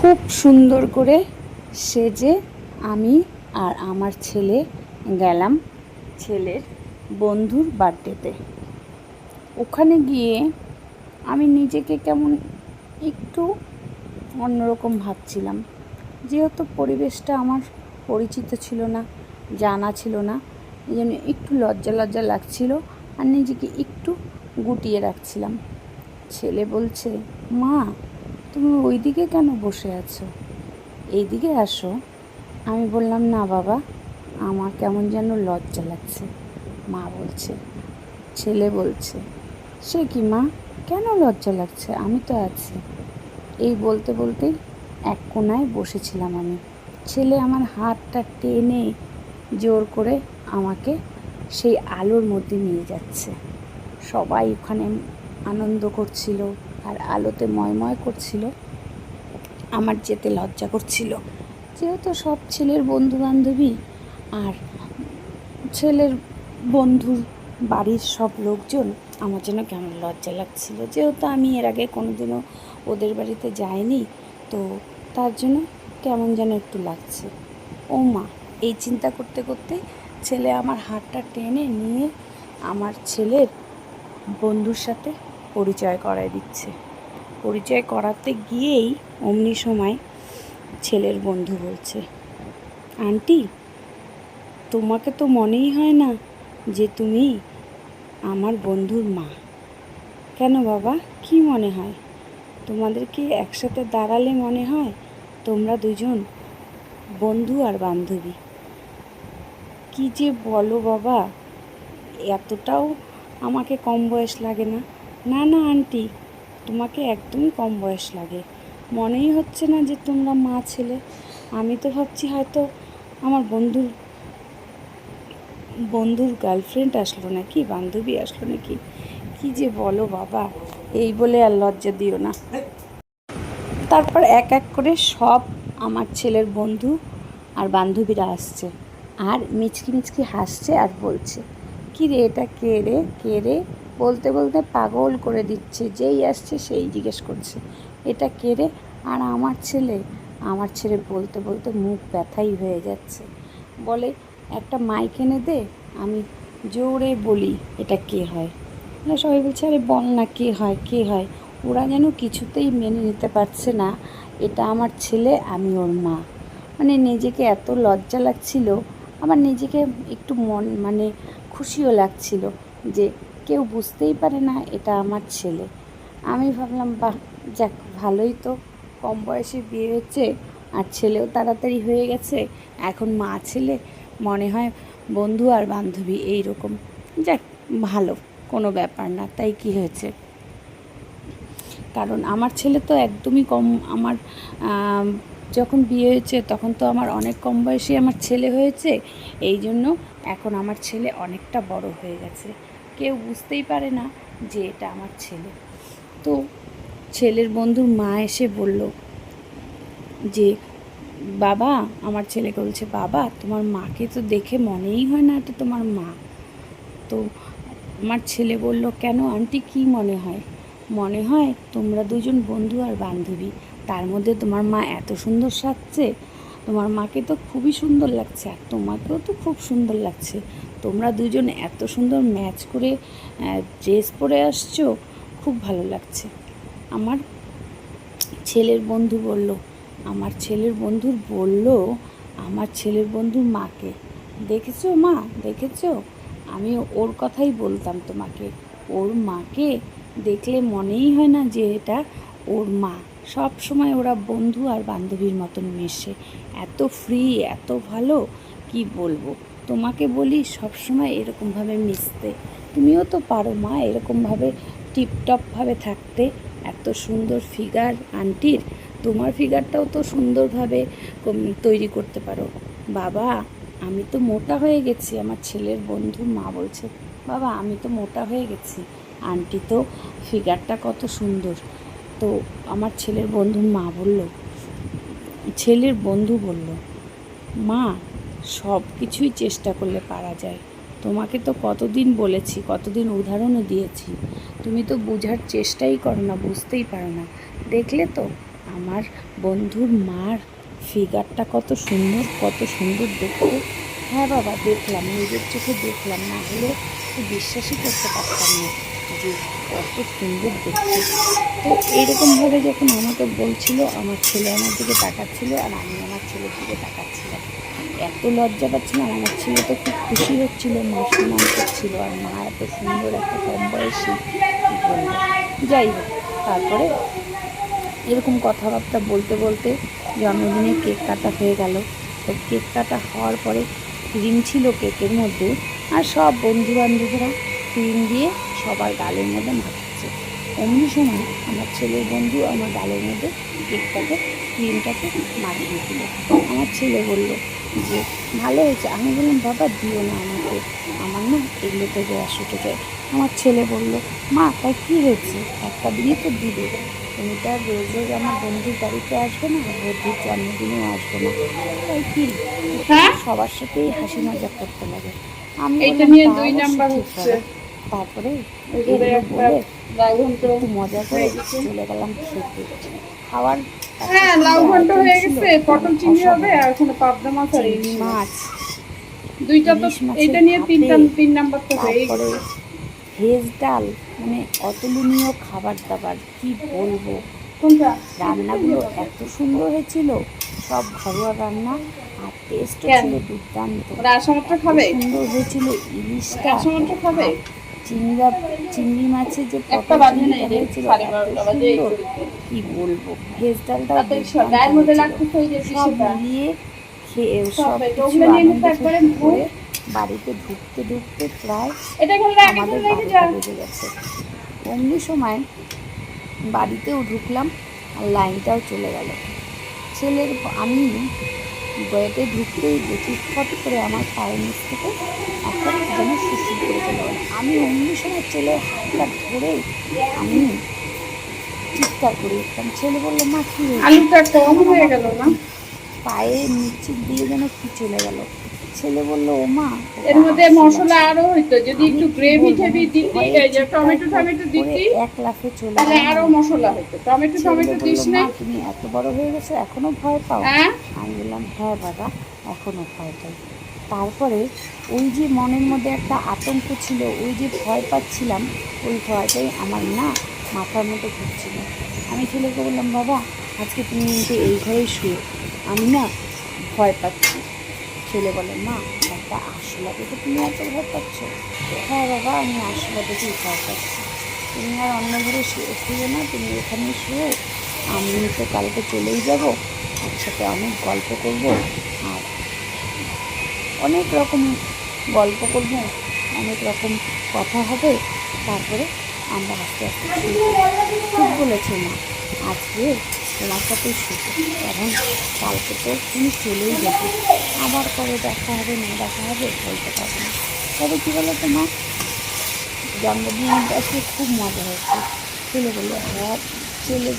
খুব সুন্দর করে সেজে আমি আর আমার ছেলে গেলাম ছেলের বন্ধুর বার্থডেতে। ওখানে গিয়ে আমি নিজেকে কেমন একটু অন্যরকম ভাবছিলাম। যেহেতু পরিবেশটা আমার পরিচিত ছিল না, জানা ছিল না, এই জন্য একটু লজ্জা লজ্জা লাগছিল আর নিজেকে একটু গুটিয়ে রাখছিলাম। ছেলে বলছে, মা তুমি ওইদিকে কেন বসে আছো? এই দিকে আসো। আমি বললাম, না বাবা, আমার কেমন যেন লজ্জা লাগছে। মা বলছে, ছেলে বলছে। সে কি মা? কেন লজ্জা লাগছে? আমি তো আছি। এই বলতে বলতেই এক কোনায় বসেছিলাম আমি। ছেলে আমার হাতটা টেনে জোর করে আমাকে সেই আলোর মধ্যে নিয়ে যাচ্ছে। সবাই ওখানে আনন্দ করছিল। আর আলোতে ময়ময় করছিল। আমার যেতে লজ্জা করছিল। যেহেতু সব ছেলের বন্ধু বান্ধবী আর ছেলের বন্ধুর বাড়ির সব লোকজন, আমার জন্য কেমন লজ্জা লাগছিল। যেহেতু আমি এর আগে কোনোদিনও ওদের বাড়িতে যাইনি, তো তার জন্য কেমন যেন একটু লাগছে। ও মা, এই চিন্তা করতে করতে ছেলে আমার হাতটা টেনে নিয়ে আমার ছেলের বন্ধুর সাথে পরিচয় করায় দিচ্ছে। পরিচয় করাতে গিয়েই অমনি সময় ছেলের বন্ধু বলছে, আন্টি, তোমাকে তো মনেই হয় না যে তুমি আমার বন্ধুর মা। কেন বাবা? কি মনে হয়? তোমাদেরকে একসাথে দাঁড়ালে মনে হয় তোমরা দুজন বন্ধু আর বান্ধবী। কি যে বলো বাবা, এতটাও আমাকে কম বয়স লাগে না। না না, আন্টি, তোমাকে একদমই কম বয়স লাগে। মনেই হচ্ছে না যে তোমরা মা ছেলে। আমি তো ভাবছি হয়তো আমার বন্ধুর বন্ধুর গার্লফ্রেন্ড আসলো নাকি, বান্ধবী আসলো নাকি? কি যে বলো বাবা, এই বলে আর লজ্জা দিও না। তারপর এক এক করে সব আমার ছেলের বন্ধু আর বান্ধবীরা আসছে। আর মিচকি মিচকি হাসছে আর বলছে কি রে এটা কে রে? কে রে? বলতে বলতে পাগল করে দিচ্ছে, যেই আসছে সেই জিজ্ঞেস করছে, এটা কেড়ে আর আমার ছেলে। আমার ছেলে বলতে বলতে মুখ ব্যথাই হয়ে যাচ্ছে। বলে, একটা মাইক এনে দে, আমি জোরে বলি, এটা কে হয়? না সবাই বলছে, আরে বল না, কে হয় কে হয়? ওরা যেন কিছুতেই মেনে নিতে পারছে না, এটা আমার ছেলে, আমি ওর মা। মানে নিজেকে এত লজ্জা লাগছিল আমার নিজেকে একটু মন মানে খুশিও লাগছিল যে কেউ বুঝতেই পারে না এটা আমার ছেলে। আমি ভাবলাম, বাহ, যাক, ভালোই তো। কম বয়সে বিয়ে হচ্ছে আর ছেলেও তাড়াতাড়ি হয়ে গেছে। এখন মা ছেলে, মনে হয় বন্ধু আর বান্ধবী এই রকম যাক, ভালো, কোনো ব্যাপার না, তাই কি হয়েছে? কারণ আমার ছেলে তো একদমই কম, আমার যখন বিয়ে হয়েছে তখন তো আমার অনেক কম বয়সী আমার ছেলে হয়েছে। এই জন্য এখন আমার ছেলে অনেকটা বড় হয়ে গেছে। কেউ বুঝতেই পারে না যে এটা আমার ছেলে। তো ছেলের বন্ধুর মা এসে বলল যে, বাবা, আমার ছেলেকে বলছে, বাবা, তোমার মাকে তো দেখে মনেই হয় না এটা তোমার মা। তো আমার ছেলে বলল, কেন আন্টি, কি মনে হয়? মনে হয় তোমরা দুজন বন্ধু আর বান্ধবী। তার মধ্যে তোমার মা এত সুন্দর সাজছে। তোমার মাকে তো খুবই সুন্দর লাগছে আর তোমাকেও তো খুব সুন্দর লাগছে। তোমরা দুজন এত সুন্দর ম্যাচ করে ড্রেস পরে আসছো, খুব ভালো লাগছে। আমার ছেলের বন্ধু বলল, আমার ছেলের বন্ধুর বলল, আমার ছেলের বন্ধুর মাকে। দেখেছ মা? দেখেছ? আমি ওর কথাই বলতাম তোমাকে। ওর মাকে দেখলে মনেই হয় না যে এটা ওর মা। সব সময় ওরা বন্ধু আর বান্ধবীর মতন মেশে। এত ফ্রি এত ভালো, কি বলব? তোমাকে বলি সব সময় এরকমভাবে মিশতে। তুমিও তো পারো মা, এরকমভাবে টিপটপভাবে থাকতে। এত সুন্দর ফিগার আন্টির। তোমার ফিগারটাও তো সুন্দরভাবে তৈরি করতে পারো। বাবা, আমি তো মোটা হয়ে গেছি, আমার ছেলের বন্ধু মা বলছে, বাবা, আমি তো মোটা হয়ে গেছি। আন্টি তো ফিগারটা কত সুন্দর। তো আমার ছেলের বন্ধুর মা বলল, ছেলের বন্ধু বলল, মা সব কিছুই চেষ্টা করলে পারা যায়। তোমাকে তো কতদিন বলেছি, কতদিন উদাহরণও দিয়েছি। তুমি তো বোঝার চেষ্টাই করো না, বুঝতেই পারো না। দেখলে তো, আমার বন্ধুর মার ফিগারটা কত সুন্দর কত সুন্দর দেখতে। হ্যাঁ বাবা, দেখলাম, নিজের চোখে দেখলাম, না হলে বিশ্বাসই করতে পারতাম না যে কত সুন্দর দেখতে। তো এরকমভাবে যখন আমাকে বলছিল, আমার ছেলে আমার দিকে তাকাচ্ছিল আর আমি আমার ছেলের দিকে তাকাচ্ছিলাম। এত লজ্জা পাচ্ছিলাম আমার ছেলে তো খুব খুশি হচ্ছিল মা সম্মান করছিল, আর মা এত সুন্দর একটা কম বয়সী যাই হোক, তারপরে এরকম কথাবার্তা বলতে বলতে জন্মদিনে কেক কাটা হয়ে গেল। তো কেক কাটা হওয়ার পরে ক্রিম ছিল কেকের মধ্যে, আর সব বন্ধু বান্ধবীরা ক্রিম দিয়ে সবার গালের মধ্যে মাখাচ্ছে অমনি সময় আমার ছেলের বন্ধু আমার গালের মধ্যে কেকটাকে ক্রিমটাকে মাখিয়ে দিল। আমার ছেলে বলল যে ভালো হয়েছে। আমি বললাম বাবা দিও না আমাকে। আমার না এগুলোতে গ্যাস উঠে যায়। আমার ছেলে বলল মা তাই কী হয়েছে? একটা দিনই তো দিবে। তুমি তো আর রোজ রোজ আমার বন্ধুর বাড়িতে আসবে না বন্ধুর জন্মদিনেও আসবে না। তাই কি? হ্যাঁ? সবার সাথেই হাসি মজা করতে লাগে। আমি বললাম, নিয়ে দুই নাম্বার হচ্ছে। তারপরে মজা করে চলে গেলাম খেতে খাওয়ার হ্যাঁ লাউ ঘন্ট হয়ে গেছে পটল চিংড়ি হবে আর ওখানে পাবদা মাছ আর ইলিশ মাছ। মাছ। দুইটা তো এইটা নিয়ে তিনটা তিন নাম্বার তো হয়েই ভেজ ডাল মানে অতুলনীয় খাবার দাবার কি বলব? রান্নাগুলো এত সুন্দর হয়েছিল সব ঘরোয়া রান্না আর টেস্টও কেন? ছিল দুর্দান্ত। সুন্দর হয়েছিল ইলিশটা। খাবে? চিংড়া চিংড়ি মাছের যে। কি বলব? ভেজ যে সব মিলিয়ে খেয়ে সব বাড়িতে ঢুকতে ঢুকতে প্রায় আমাদের বারোটা বেজে গেছে। অমনি সময় বাড়িতেও ঢুকলাম আর লাইনটাও চলে গেল। ছেলের আমি বয়েতে ঢুকতেই দেখি ফট করে আমার পায়ের নিচ থেকে একটা যেন সুস্থ করে চলে গেল। আমি অমনি সময় চলে হাতটা ধরে আমি চিৎকার করি কারণ ছেলে বলল মা কি হয়েছে?" আলুটা হয়ে গেল না? পায়ের নিচের দিয়ে যেন কি চলে গেল। ছেলে বলল ও মা এর মধ্যে মশলা আরও হইতো যদি একটু গ্রেভি টেভি দিতি এই যে টমেটো টমেটো দিতি এক লাফে চলে তাহলে। আরও মশলা হইতো। টমেটো টমেটো দিস না তুমি এত বড় হয়ে গেছো এখনও ভয় পাও? হ্যাঁ? আমি বললাম হ্যাঁ বাবা এখনও ভয় পাই। তারপরে ওই যে মনের মধ্যে একটা আতঙ্ক ছিল ওই যে ভয় পাচ্ছিলাম ওই ভয়টাই আমার না মাথার মতো ঘুরছিল আমি ছেলেকে বললাম বাবা আজকে তুমি কিন্তু এই ঘরেই শুয়ে আমি না ভয় পাচ্ছি। ছেলে বলে মা একটা আসলা দেখে তুমি এত ভয় পাচ্ছ? হ্যাঁ বাবা আমি আসলা দেখেই ভয় পাচ্ছি। তুমি আর অন্য ঘরে শুয়ে শুয়ে না তুমি এখানে শুয়ে আমি তো কালকে চলেই যাব একসাথে অনেক গল্প করব আর অনেক রকম গল্প করব অনেক রকম কথা হবে তারপরে আমরা আস্তে আস্তে ঠিক বলেছি মা। আজকে তোমার সাথেই শুরু। কারণ কালকে তো তুমি চলেই যাবে আবার কবে দেখা হবে না দেখা হবে বলতে পারব না। তবে কী বলো তো মা? জন্মদিন আজকে খুব মজা হয়েছে। ছেলে বলল হ্যাঁ ছেলে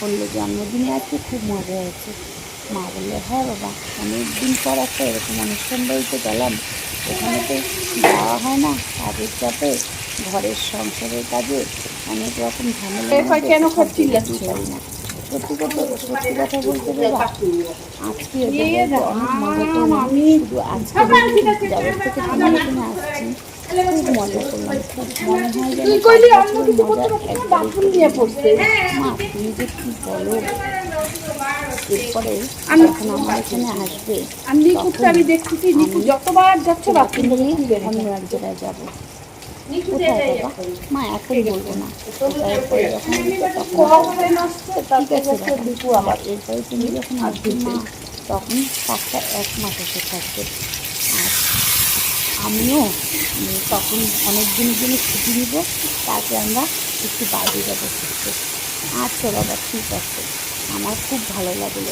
বলল জন্মদিনে আজকে খুব মজা হয়েছে। মা বলল হ্যাঁ বাবা অনেক দিন পর একটা এরকম অনুষ্ঠান বাড়িতে গেলাম। ওখানে তো যাওয়া হয় না। কাজের চাপে ঘরের সংসারের কাজে অনেক রকম ঝামেলা কেন? না। বলতে জগৎ থেকে আসছি খুব মজা খুব মনে হয় মা তুমি কি বলো আমার এখানে আসবে আমি নিকু যতবার যাচ্ছে বাথরুম অন্য এক জায়গায় যাব। মা এখন বলব না। ঠিক আছে এরপরে তুমি যখন আসবে মা তখন এক মাস এসে থাকবে। আর আমিও তখন অনেক দিনের জন্য ছুটি নিব তারপরে আমরা একটু বাইরে যাব ঘুরতে। আচ্ছা বাবা ঠিক আছে। আমার খুব ভালো লাগল।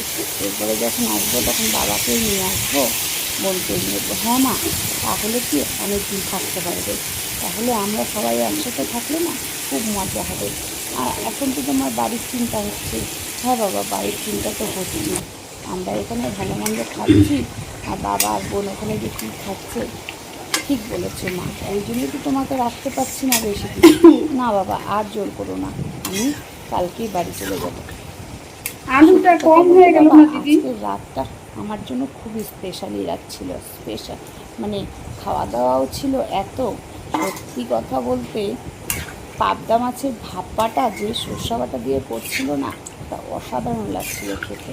এরপরে যখন আসব তখন বাবাকেই নিয়ে আসব বোনকে নেব হ্যাঁ মা তাহলে কি অনেক দিন থাকতে পারবে? তাহলে আমরা সবাই একসাথে থাকলে না খুব মজা হবে। আর এখন তো তোমার বাড়ির চিন্তা হচ্ছে। হ্যাঁ বাবা বাড়ির চিন্তা তো হচ্ছে আমরা এখানে ভালো মন্দ খাচ্ছি আর বাবা আর বোন ওখানে যে কী খাচ্ছে ঠিক বলেছ মা। ওই জন্যই তো তোমাকে রাখতে পারছি না বেশি না বাবা আর জোর করো না। আমি কালকেই বাড়ি চলে যাব। আলুটা কম হয়ে গেল না দিদি? রাতটা আমার জন্য খুবই স্পেশালি রাত ছিল স্পেশাল মানে খাওয়া দাওয়াও ছিল এত সত্যি কথা বলতে, পাবদা মাছের ভাপাটা যে সর্ষা বাটা দিয়ে করছিল না, তা অসাধারণ লাগছিল খেতে।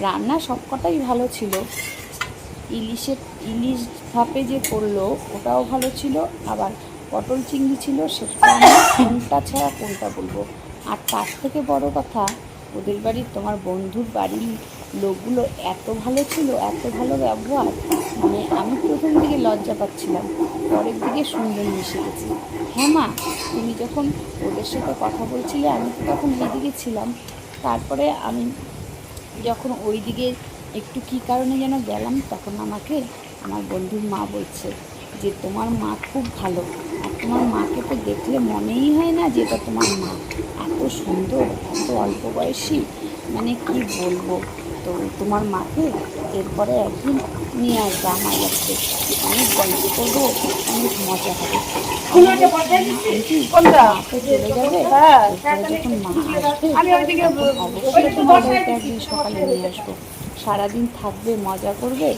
রান্না সবকটাই ভালো ছিল। ইলিশের ইলিশ ভাপে যে করল, ওটাও ভালো ছিল। আবার পটল চিংড়ি ছিল, সেটা আমি কোনটা ছাড়া কোনটা বলব? আর তার থেকে বড় কথা, ওদের বাড়ির তোমার বন্ধুর বাড়ির লোকগুলো এত ভালো ছিল, এত ভালো ব্যবহার মানে আমি প্রথম দিকে লজ্জা পাচ্ছিলাম, পরের দিকে সুন্দর মিশে গেছি। হ্যাঁ মা, তুমি যখন ওদের সাথে কথা বলছিলে, আমি তো তখন এইদিকে ছিলাম। তারপরে আমি যখন ওই দিকে একটু কী কারণে যেন গেলাম, তখন আমাকে আমার বন্ধুর মা বলছে যে, তোমার মা খুব ভালো। আর তোমার মাকে তো দেখলে মনেই হয় না যে, এটা তোমার মা। এত সুন্দর, এত অল্প বয়সী মানে কি বলব? তো তোমার মাকে এরপরে একদিন নিয়ে আসবে আমার কাছে অনেক গল্প করব? অনেক মজা হবে। চলে যাবে। হ্যাঁ, যখন মা আসবে অবশ্যই একদিন সকালে নিয়ে আসব। সারাদিন থাকবে মজা করবে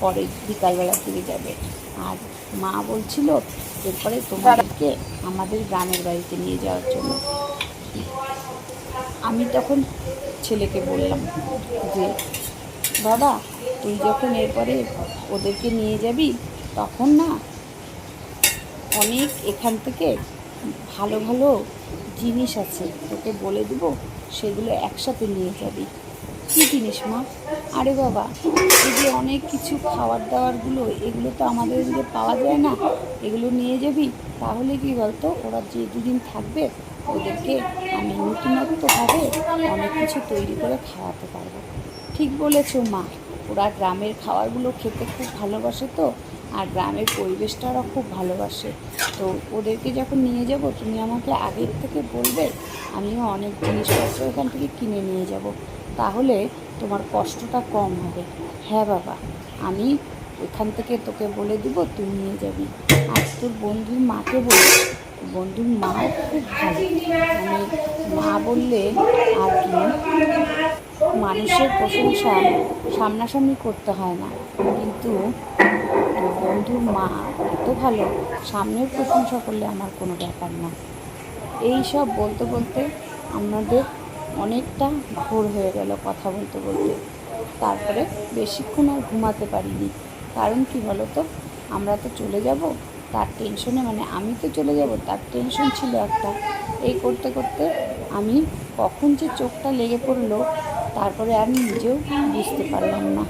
পরে বিকালবেলার দিকে যাবে। আর মা বলছিল এরপরে তোমাদেরকে আমাদের গ্রামের বাড়িতে নিয়ে যাওয়ার জন্য। আমি তখন ছেলেকে বললাম যে, বাবা, তুই যখন এরপরে ওদেরকে নিয়ে যাবি, তখন না অনেক এখান থেকে ভালো ভালো জিনিস আছে, তোকে বলে দেবো, সেগুলো একসাথে নিয়ে যাবি। কী জিনিস, মা? আরে বাবা, এই যে অনেক কিছু খাবার দাবারগুলো, এগুলো তো আমাদের এদিকে পাওয়া যায় না। এগুলো নিয়ে যাবি, তাহলে কি বলতো, ওরা যে দুদিন থাকবে, ওদেরকে আমি নতুনত্বভাবে অনেক কিছু তৈরি করে খাওয়াতে পারব। ঠিক বলেছ, মা। ওরা গ্রামের খাবারগুলো খেতে খুব ভালোবাসে তো, আর গ্রামের পরিবেশটা ওরা খুব ভালোবাসে। তো ওদেরকে যখন নিয়ে যাব, তুমি আমাকে আগের থেকে বলবে, আমিও অনেক জিনিসপত্র এখান থেকে কিনে নিয়ে যাব। তাহলে তোমার কষ্টটা কম হবে। হ্যাঁ বাবা, আমি এখান থেকে তোকে বলে দিব, তুই নিয়ে যাবি। আর তোর বন্ধুর মাকে বলে বন্ধুর মা খুব ভালো। মানে মা বললে আর কি, মানুষের প্রশংসা সামনাসামনি করতে হয় না। কিন্তু বন্ধুর মা এত ভালো, সামনের প্রশংসা করলে আমার কোনো ব্যাপার না। এই সব বলতে বলতে আমাদের অনেকটা ভোর হয়ে গেল কথা বলতে বলতে। তারপরে বেশিক্ষণ আর ঘুমাতে পারিনি। কারণ কি বলো তো আমরা তো চলে যাব, তার টেনশনে মানে আমি তো চলে যাব, তার টেনশন ছিল একটা। এই করতে করতে আমি কখন যে চোখটা লেগে পড়ল, তারপরে আমি নিজেও বুঝতে পারলাম না।